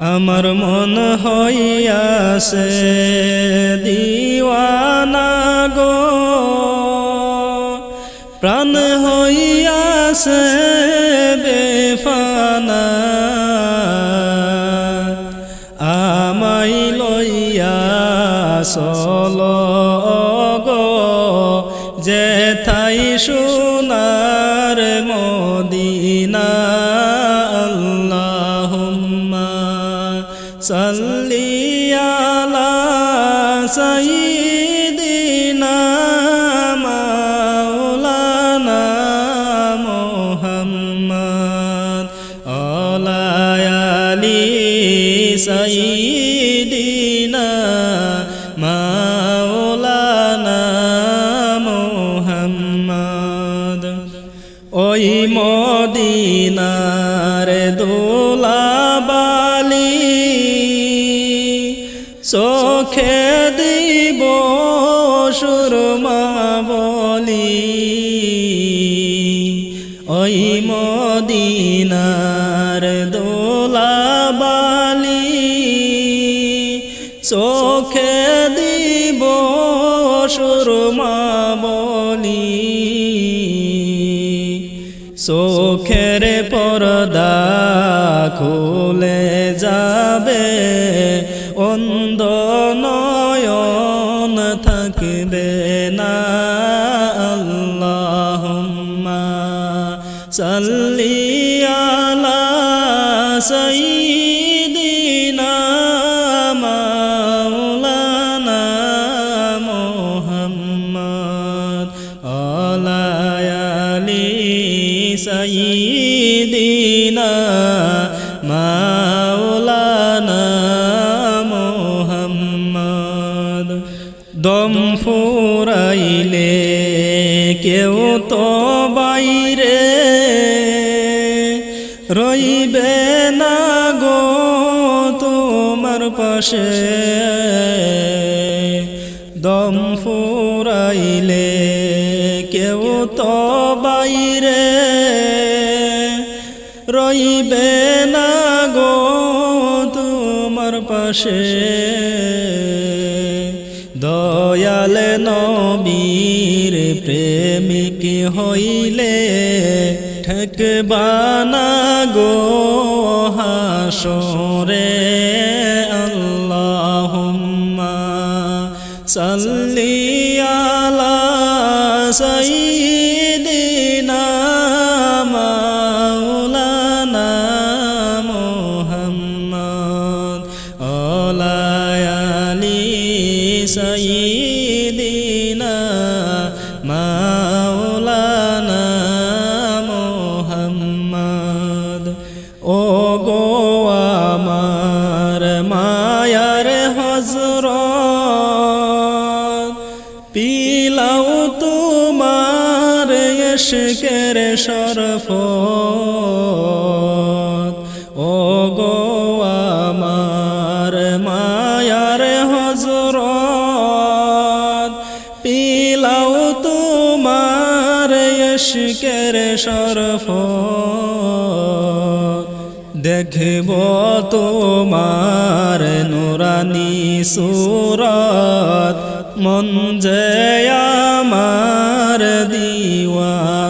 আমার মন হইয়াছে দিওয়ানা গো। প্রাণ হইয়াছে বেফানা। আমাই লইয়া চল গো। যেথাই সোনার মদিনা সাইয়্যিদিনা মাওলানা মুহাম্মদ। ওই মদিনার দোলাবালি চোখে দিব সুরমা চোখে দিব সুরমা বলি। চোখের পর্দা খুলে যাবে, অন্ধ নয়ন থাকবে না। আল্লাহুম্মা সাল্লি আলা সাইয়্যিদিনা মাওলানা মুহাম্মদ। দম ফুরাইলে কেউ তো বাইরে রইবে না গো তোমার পাশে। দম ফুরাইলে কেউ তো বাইরে রইবে না গো তোমার পাশে। দয়াল নবীর প্রেমিক হইলে ঠকবানা গো হাসরে। আল্লাহুম্মা সাল্লি আলা সাইয়্যিদিনা ও গো আমার মায়ার হজরত পিলাও তোমার এশকের শরফত দেখব তোমার নুরানি সুরত, মন যে আমার দিওয়ানা।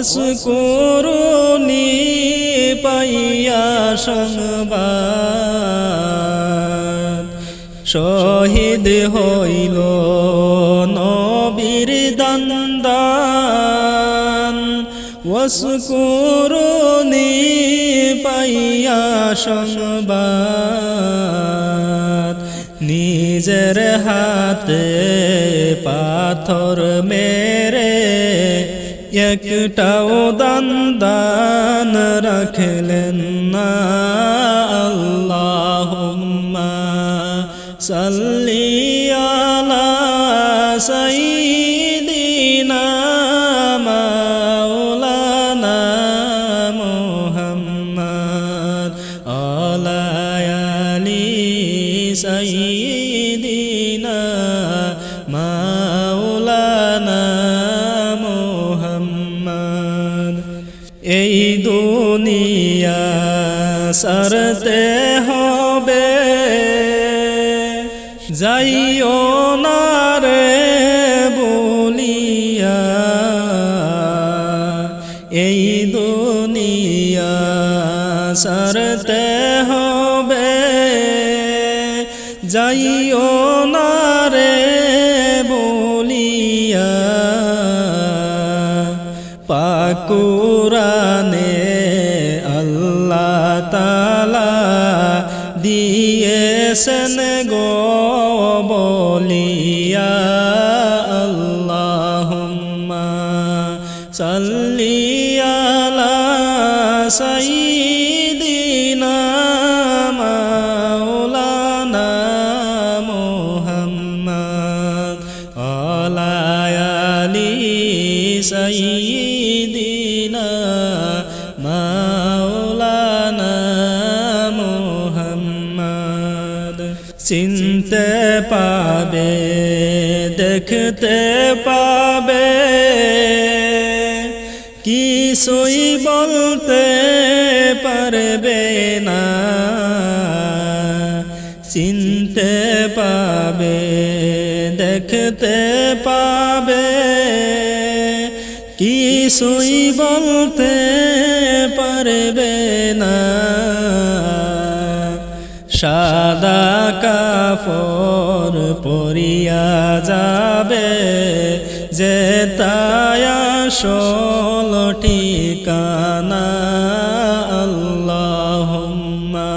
ওয়াসকুরুনি পাইয়া সংবাদ। শহীদ হইল নবীর দন্দান। ওয়াসকুরুনি পাইয়া সংবাদ। নিজের হাতে পাথর মেরে একটাও দান দান রাখলেন না আল্লাহুম্মা সাল্লি আলা সাইয়্যিদিনা মাওলানা মুহাম্মদ আলা আলি সাইয়্যিদিনা মাওলানা দুনিয়া সারতে হবে। যাইও না রে বলিয়া, এই দুনিয়া সারতে হবে। যাইও না রে বলিয়া পাকুরানে দিয়েছেন গো বলিয়া। পাবে দেখতে পাবে কিছুই বলতে পারবে না চিনতে পাবে দেখতে পাবে কিছুই বলতে পারবে না সাদা কাপড় পরিয়া যাবে যে তায়া সল ঠিকানা আল্লাহুম্মা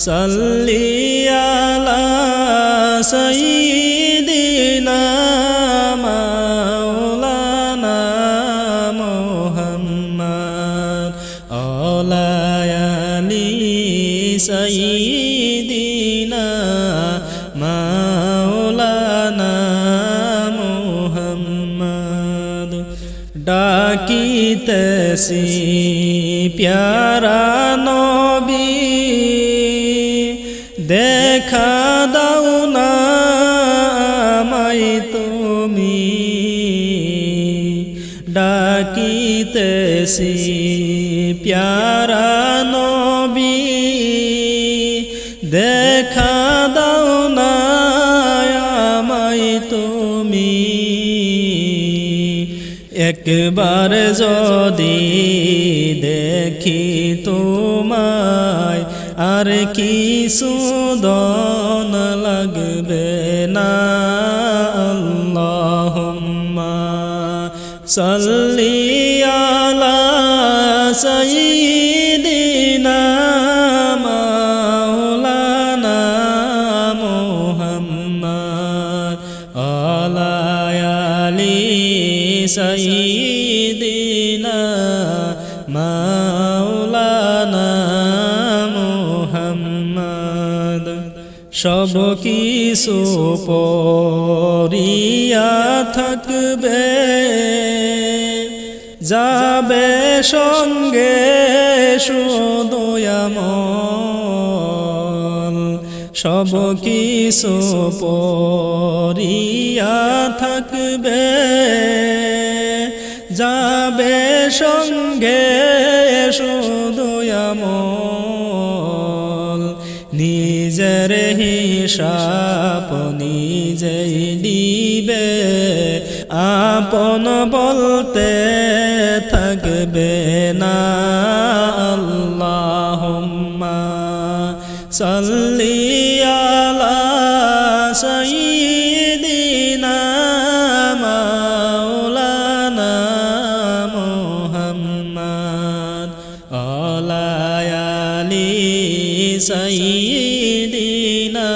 সাল্লিয়ালা আলা সাইয়্যিদিনা মাওলানা মুহাম্মদ। ডাকিতেছি প্যারা নবী দেখা দাও না আমায় তুমি। ডাকিতেছি একবার যদি দেখি তোমায় আর কি সুদন লাগবে না। আল্লাহুম্মা সাল্লি আলা সাইয়্যিদিনা সব কিছু পরিয়া থাকবে। যাবে সঙ্গে সুদয়ামল সব কিছু পরিয়া থাকবে। যাবে সঙ্গে সুদয়ামল হিসাব যে দিবে আপন বলতে থাকবে না। আল্লাহ সাল্লি সাইদিনা